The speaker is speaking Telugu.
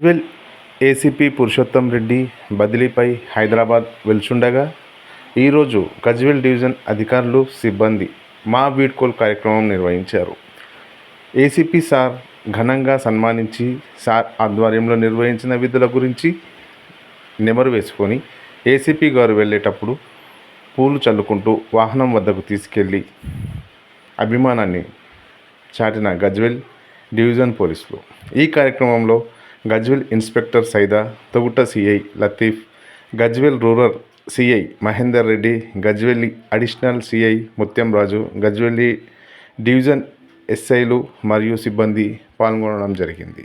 వెల్ ఏసీపీ పురుషోత్తం రెడ్డి బదిలీపై హైదరాబాద్ వెళ్చుండగా ఈరోజు గజ్వెల్ డివిజన్ అధికారులు సిబ్బంది మా వీడ్కోల్ కార్యక్రమం నిర్వహించారు. ఏసీపీ సార్ ఘనంగా సన్మానించి సార్ ఆధ్వర్యంలో నిర్వహించిన విధుల గురించి నెమరు వేసుకొని ఏసీపీ గారు వెళ్ళేటప్పుడు పూలు చల్లుకుంటూ వాహనం వద్దకు తీసుకెళ్ళి అభిమానాన్ని చాటిన గజ్వెల్ డివిజన్ పోలీసులు. ఈ కార్యక్రమంలో Gajwel inspector Saida Toguta CI Latif Gajwel rural CI Mahender Reddy గజ్వెల్లి additional CI ముత్యంరాజు గజ్వెల్లి డివిజన్ ఎస్ఐలు మరియు సిబ్బంది పాల్గొనడం జరిగింది.